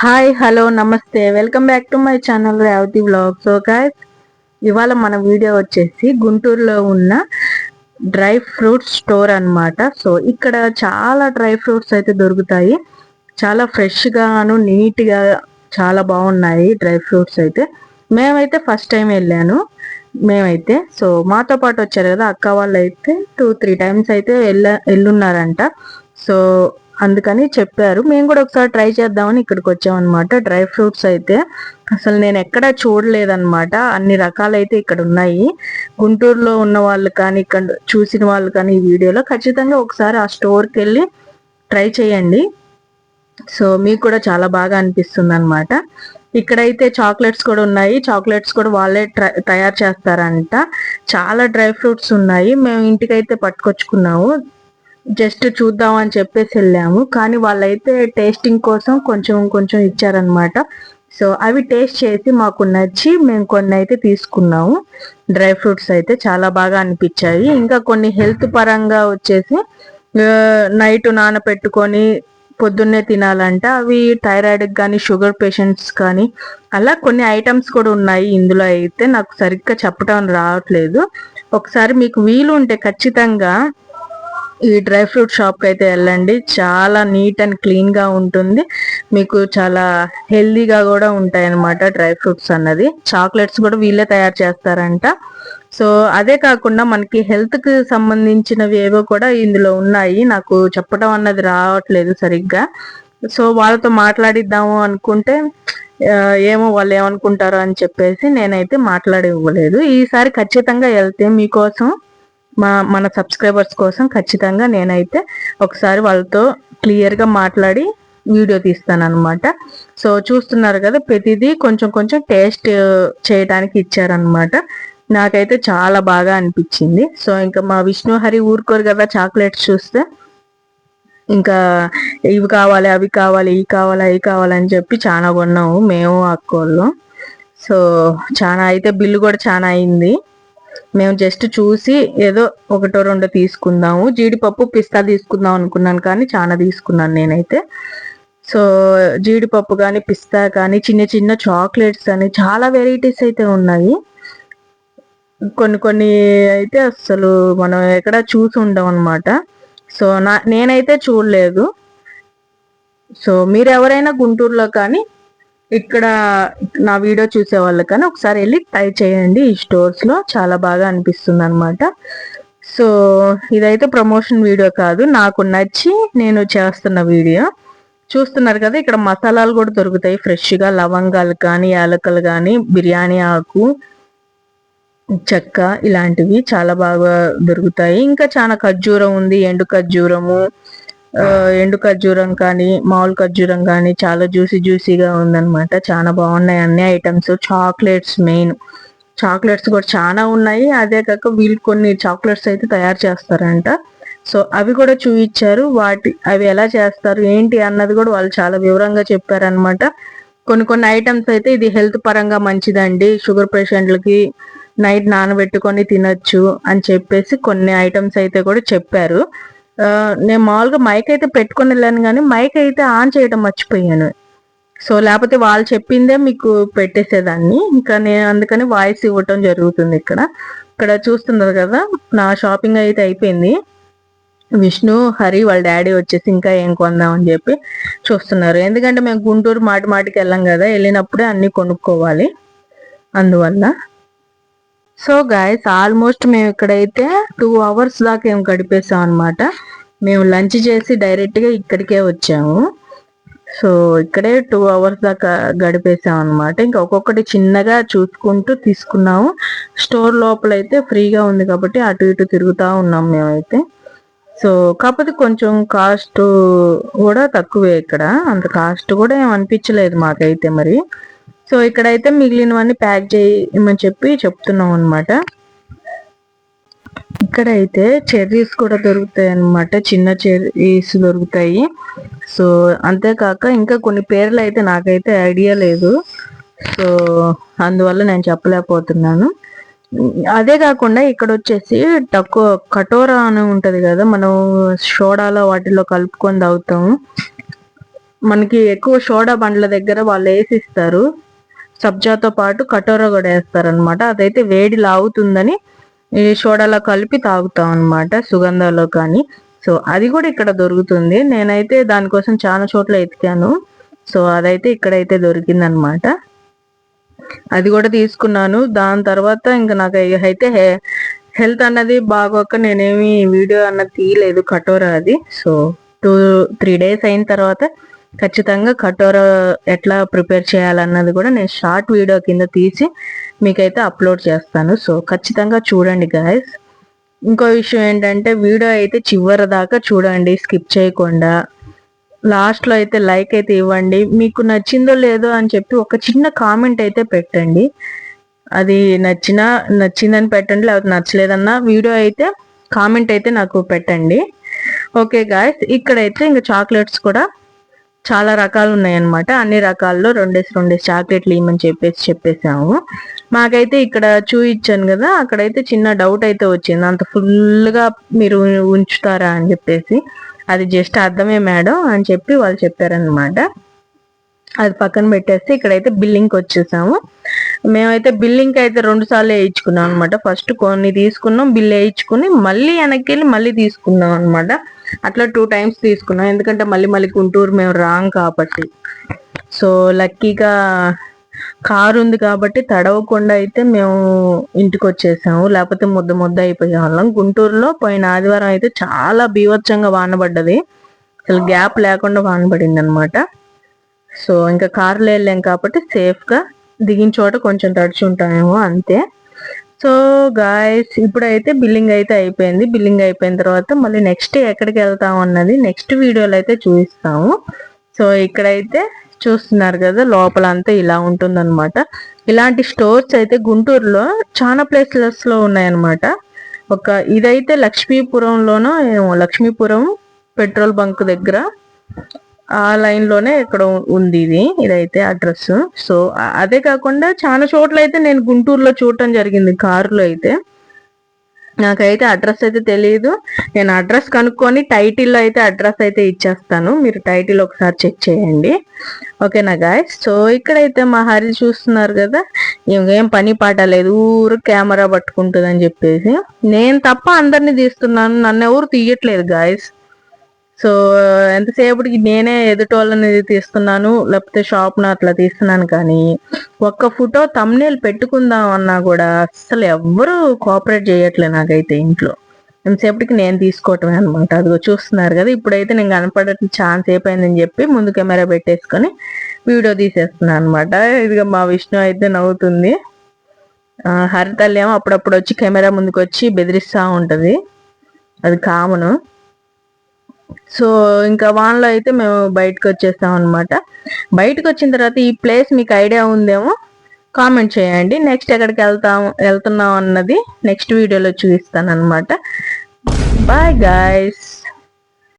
Hi hello నమస్తే. Welcome back to my channel Revathi blog so guys ఇవాళ మన video వచ్చేసి గుంటూరులో ఉన్న డ్రై ఫ్రూట్స్ స్టోర్ అన్నమాట. సో ఇక్కడ చాలా డ్రై ఫ్రూట్స్ అయితే దొరుకుతాయి. చాలా ఫ్రెష్గాను నీట్గా చాలా బాగున్నాయి డ్రై ఫ్రూట్స్ అయితే. మేమైతే ఫస్ట్ టైం వెళ్ళాను. మేమైతే సో మాతో పాటు వచ్చారు కదా అక్క వాళ్ళు అయితే టూ త్రీ టైమ్స్ అయితే వెళ్ళ వెళ్ళున్నారంట. సో అందుకని చెప్పారు. మేము కూడా ఒకసారి ట్రై చేద్దామని ఇక్కడికి వచ్చామన్నమాట. డ్రై ఫ్రూట్స్ అయితే అసలు నేను ఎక్కడా చూడలేదన్నమాట. అన్ని రకాలైతే ఇక్కడ ఉన్నాయి. గుంటూరులో ఉన్న వాళ్ళు కానీ ఇక్కడ చూసిన వాళ్ళు కానీ ఈ వీడియోలో ఖచ్చితంగా ఒకసారి ఆ స్టోర్కి వెళ్ళి ట్రై చేయండి. సో మీకు కూడా చాలా బాగా అనిపిస్తుంది అనమాట ఇక్కడైతే చాక్లెట్స్ కూడా ఉన్నాయి. చాక్లెట్స్ కూడా వాళ్ళే ట్రై- తయారు చేస్తారంట. చాలా డ్రై ఫ్రూట్స్ ఉన్నాయి. మేము ఇంటికైతే పట్టుకొచ్చుకున్నాము. జస్ట్ చూద్దాం అని చెప్పేసి వెళ్ళాము. కానీ వాళ్ళైతే టేస్టింగ్ కోసం కొంచెం కొంచెం ఇచ్చారనమాట సో అవి టేస్ట్ చేసి మాకు నచ్చి మేము కొన్ని అయితే తీసుకున్నాము. డ్రై ఫ్రూట్స్ అయితే చాలా బాగా అనిపించాయి. ఇంకా కొన్ని హెల్త్ పరంగా వచ్చేసి నైట్ నానపెట్టుకొని పొద్దున్నే తినాలంట. అవి థైరాయిడ్ కానీ షుగర్ పేషెంట్స్ కానీ అలా కొన్ని ఐటమ్స్ కూడా ఉన్నాయి ఇందులో అయితే. నాకు సరిగ్గా చెప్పడం రావట్లేదు. ఒకసారి మీకు వీలు ఉంటే ఖచ్చితంగా ఈ డ్రై ఫ్రూట్ షాప్కి అయితే వెళ్ళండి. చాలా నీట్ అండ్ క్లీన్గా ఉంటుంది. మీకు చాలా హెల్దీగా కూడా ఉంటాయి అన్నమాట డ్రై ఫ్రూట్స్ అన్నది. చాక్లెట్స్ కూడా వీళ్ళే తయారు చేస్తారంట. సో అదే కాకుండా మనకి హెల్త్కి సంబంధించినవి ఏవో కూడా ఇందులో ఉన్నాయి. నాకు చెప్పడం అన్నది రావట్లేదు సరిగ్గా. సో వాళ్ళతో మాట్లాడిద్దాము అనుకుంటే ఏమో వాళ్ళు ఏమనుకుంటారో అని చెప్పేసి నేనైతే మాట్లాడి ఇవ్వలేదు ఈసారి ఖచ్చితంగా వెళ్తే మీకోసం మా మన సబ్స్క్రైబర్స్ కోసం ఖచ్చితంగా నేనైతే ఒకసారి వాళ్ళతో క్లియర్గా మాట్లాడి వీడియో తీస్తాను అనమాట సో చూస్తున్నారు కదా ప్రతిదీ కొంచెం కొంచెం టేస్ట్ చేయడానికి ఇచ్చారనమాట నాకైతే చాలా బాగా అనిపించింది. సో ఇంకా మా విష్ణుహరి ఊరుకోరు కదా చాక్లెట్స్ చూస్తే. ఇంకా ఇవి కావాలి అవి కావాలి ఇవి కావాలి అవి కావాలని చెప్పి చాలా కొన్నాము మేము అక్కోళ్ళు. సో చాలా అయితే బిల్లు కూడా చాలా అయింది. మేము జస్ట్ చూసి ఏదో ఒకటో రెండో తీసుకుందాము. జీడిపప్పు పిస్తా తీసుకుందాం అనుకున్నాను కానీ చాలా తీసుకున్నాను నేనైతే. సో జీడిపప్పు కానీ పిస్తా కానీ చిన్న చిన్న చాక్లెట్స్ అని చాలా వెరైటీస్ అయితే ఉన్నాయి. కొన్ని కొన్ని అయితే అసలు మనం ఎక్కడ చూసి ఉండం అనమాట సో నా నేనైతే చూడలేదు. సో మీరు ఎవరైనా గుంటూరులో కానీ ఇక్కడ నా వీడియో చూసే వాళ్ళకైనా ఒకసారి వెళ్ళి ట్రై చేయండి. ఈ స్టోర్స్లో చాలా బాగా అనిపిస్తుంది అనమాట సో ఇదైతే ప్రమోషన్ వీడియో కాదు. నాకు నచ్చి నేను చేస్తున్న వీడియో. చూస్తున్నారు కదా ఇక్కడ మసాలాలు కూడా దొరుకుతాయి. ఫ్రెష్గా లవంగాలు కానీ యాలకలు కానీ బిర్యానీ ఆకు చెక్క ఇలాంటివి చాలా బాగా దొరుకుతాయి. ఇంకా చాలా ఖర్జూరం ఉంది. ఎండు ఖర్జూరము ఎండు ఖర్జూరం కానీ మామూలు ఖర్జూరం కానీ చాలా జ్యూసీ జ్యూసీగా ఉందన్నమాట. చాలా బాగున్నాయి అన్ని ఐటమ్స్. Chocolates main. చాక్లెట్స్ కూడా చాలా ఉన్నాయి. అదే కాక వీళ్ళు కొన్ని చాక్లెట్స్ అయితే తయారు చేస్తారంట. సో అవి కూడా చూపించారు వాటి అవి ఎలా చేస్తారు ఏంటి అన్నది కూడా వాళ్ళు చాలా వివరంగా చెప్పారనమాట కొన్ని కొన్ని ఐటమ్స్ అయితే ఇది హెల్త్ పరంగా మంచిదండి. షుగర్ పేషెంట్లకి నైట్ నానబెట్టుకొని తినొచ్చు అని చెప్పేసి కొన్ని ఐటమ్స్ అయితే కూడా చెప్పారు. నేను మామూలుగా మైక్ అయితే పెట్టుకొని వెళ్ళాను కానీ మైక్ అయితే ఆన్ చేయడం మర్చిపోయాను. సో లేకపోతే వాళ్ళు చెప్పిందే మీకు పెట్టేసేదాన్ని. ఇంకా నేను అందుకని వాయిస్ ఇవ్వటం జరుగుతుంది ఇక్కడ. ఇక్కడ చూస్తున్నారు కదా నా షాపింగ్ అయితే అయిపోయింది. విష్ణు హరి వాళ్ళ డాడీ వచ్చేసి ఇంకా ఏం కొందాం అని చెప్పి చూస్తున్నారు. ఎందుకంటే మేము గుంటూరు మాటి మాటికి వెళ్ళాం కదా వెళ్ళినప్పుడే అన్ని కొనుక్కోవాలి. అందువల్ల సో గాయస్ ఆల్మోస్ట్ మేము ఇక్కడైతే టూ అవర్స్ దాకా ఏం గడిపేసాం అనమాట మేము లంచ్ చేసి డైరెక్ట్గా ఇక్కడికే వచ్చాము. సో ఇక్కడే టూ అవర్స్ దాకా గడిపేసాం అనమాట ఇంకా ఒక్కొక్కటి చిన్నగా చూసుకుంటూ తీసుకున్నాము. స్టోర్ లోపల అయితే ఫ్రీగా ఉంది కాబట్టి అటు ఇటు తిరుగుతూ ఉన్నాం మేమైతే. సో కాకపోతే కొంచెం కాస్ట్ కూడా తక్కువే ఇక్కడ. అంత కాస్ట్ కూడా ఏం అనిపించలేదు మాకైతే మరి. సో ఇక్కడైతే మిగిలినవన్నీ ప్యాక్ చేయమని చెప్పి చెప్తున్నాం అనమాట ఇక్కడైతే చెర్రీస్ కూడా దొరుకుతాయి అన్నమాట. చిన్న చెర్రీస్ దొరుకుతాయి. సో అంతేకాక ఇంకా కొన్ని పేర్లు అయితే నాకైతే ఐడియా లేదు. సో అందువల్ల నేను చెప్పలేకపోతున్నాను. అదే కాకుండా ఇక్కడ వచ్చేసి తక్కువ కటోరా అని ఉంటుంది కదా మనం సోడాలో వాటిలో కలుపుకొని తాగుతాము. మనకి ఎక్కువ సోడా బండ్ల దగ్గర వాళ్ళు వేసిస్తారు సబ్జాతో పాటు కటోరా కూడా వేస్తారనమాట అదైతే వేడి లాగుతుందని ఈ సోడాలో కలిపి తాగుతాం అనమాట సుగంధాలో కానీ. సో అది కూడా ఇక్కడ దొరుకుతుంది. నేనైతే దానికోసం చాలా చోట్ల ఎతికాను. సో అదైతే ఇక్కడైతే దొరికిందనమాట అది కూడా తీసుకున్నాను. దాని తర్వాత ఇంకా నాకు అయితే హెల్త్ అన్నది బాగోక నేనేమి వీడియో అన్నది తీయలేదు కటోరా అది. సో టూ త్రీ డేస్ అయిన తర్వాత ఖచ్చితంగా కటోరా ఎట్లా ప్రిపేర్ చేయాలన్నది కూడా నేను షార్ట్ వీడియో కింద తీసి మీకైతే అప్లోడ్ చేస్తాను. సో ఖచ్చితంగా చూడండి గాయస్ ఇంకో విషయం ఏంటంటే వీడియో అయితే చివరి దాకా చూడండి స్కిప్ చేయకుండా. లాస్ట్లో అయితే లైక్ అయితే ఇవ్వండి. మీకు నచ్చిందో లేదో అని చెప్పి ఒక చిన్న కామెంట్ అయితే పెట్టండి. అది నచ్చినా నచ్చిందని పెట్టండి లేకపోతే నచ్చలేదన్నా వీడియో అయితే కామెంట్ అయితే నాకు పెట్టండి. ఓకే గాయస్ ఇక్కడైతే ఇంకా చాక్లెట్స్ కూడా చాలా రకాలు ఉన్నాయన్నమాట అన్ని రకాల్లో రెండేసి రెండేసి చాక్లెట్లు ఇవ్వమని చెప్పేసి చెప్పేసాము మాకైతే ఇక్కడ చూయించాను కదా అక్కడైతే చిన్న డౌట్ అయితే వచ్చింది. అంత ఫుల్గా మీరు ఉంచుతారా అని చెప్పేసి. అది జస్ట్ అర్థమే మేడం అని చెప్పి వాళ్ళు చెప్పారనమాట అది పక్కన పెట్టేస్తే ఇక్కడైతే బిల్లింగ్కి వచ్చేసాము. మేమైతే బిల్లింగ్కి అయితే రెండు సార్లు వేయించుకున్నాం అనమాట ఫస్ట్ కొన్ని తీసుకున్నాం బిల్ వేయించుకుని మళ్ళీ వెనక్కి వెళ్ళి మళ్ళీ తీసుకున్నాం అనమాట అట్లా టూ టైమ్స్ తీసుకున్నాం. ఎందుకంటే మళ్ళీ మళ్ళీ గుంటూరు మేము రాం కాబట్టి. సో లక్కీగా కారు ఉంది కాబట్టి తడవకుండా అయితే మేము ఇంటికి వచ్చేసాము లేకపోతే ముద్ద ముద్ద అయిపోయే వాళ్ళం. గుంటూరులో పోయిన ఆదివారం అయితే చాలా బీవత్సంగా వానబడ్డది అసలు గ్యాప్ లేకుండా వానబడింది అనమాట సో ఇంకా కారులో వెళ్ళాం కాబట్టి సేఫ్గా దిగిన చోట కొంచెం తడిచి ఉంటామేమో అంతే. సో గాయస్ ఇప్పుడైతే బిల్లింగ్ అయితే అయిపోయింది. బిల్లింగ్ అయిపోయిన తర్వాత మళ్ళీ నెక్స్ట్ ఎక్కడికి వెళ్తాం అన్నది నెక్స్ట్ వీడియోలో అయితే చూపిస్తాము. సో ఇక్కడైతే చూస్తున్నారు కదా లోపల అంతా ఇలా ఉంటుందన్నమాట. ఇలాంటి స్టోర్స్ అయితే గుంటూరులో చాలా ప్లేసెస్లో ఉన్నాయన్నమాట. ఒక ఇదైతే లక్ష్మీపురంలోనో లక్ష్మీపురం పెట్రోల్ బంక్ దగ్గర. ఆ లైన్లోనే ఇక్కడ ఉంది ఇది ఇదైతే అడ్రస్ సో అదే కాకుండా చాలా చోట్ల అయితే నేను గుంటూరులో చూడటం జరిగింది కారులో అయితే. నాకైతే అడ్రస్ అయితే తెలియదు నేను అడ్రస్ కనుక్కొని టైటిల్లో అయితే అడ్రస్ అయితే ఇచ్చేస్తాను. మీరు టైటిల్ ఒకసారి చెక్ చేయండి. ఓకేనా గాయస్ సో ఇక్కడైతే మా హరి చూస్తున్నారు కదా ఇంకేం పని పాట లేదు ఊరు కెమెరా పట్టుకుంటుంది అని చెప్పేసి. నేను తప్ప అందరినీ తీస్తున్నాను నన్ను ఎవరు తీయట్లేదు గాయస్ సో ఎంతసేపటికి నేనే ఎదుటోళ్ళని తీస్తున్నాను లేకపోతే షాప్ను అట్లా తీస్తున్నాను కానీ ఒక్క ఫోటో తమ్నేల్ పెట్టుకుందాం అన్నా కూడా అస్సలు ఎవ్వరూ కోఆపరేట్ చేయట్లే నాకైతే ఇంట్లో. ఎంతసేపటికి నేను తీసుకోవటమే అనమాట అదిగో చూస్తున్నారు కదా ఇప్పుడైతే నేను కనపడటం ఛాన్స్ అయిపోయిందని చెప్పి ముందు కెమెరా పెట్టేసుకొని వీడియో తీసేస్తున్నాను అనమాట ఇదిగా మా విష్ణు అయితే నవ్వుతుంది. హరితల్లి ఏమో అప్పుడప్పుడు వచ్చి కెమెరా ముందుకు వచ్చి బెదిరిస్తూ ఉంటుంది. అది కామను. సో ఇంకా వాన్లో అయితే మేము బయటకు వచ్చేస్తాం అనమాట బయటకు వచ్చిన తర్వాత ఈ ప్లేస్ మీకు ఐడియా ఉందేమో కామెంట్ చేయండి. నెక్స్ట్ ఎక్కడికి వెళ్తాం వెళ్తున్నాం అన్నది నెక్స్ట్ వీడియోలో చూపిస్తాను అనమాట బాయ్ గాయస్.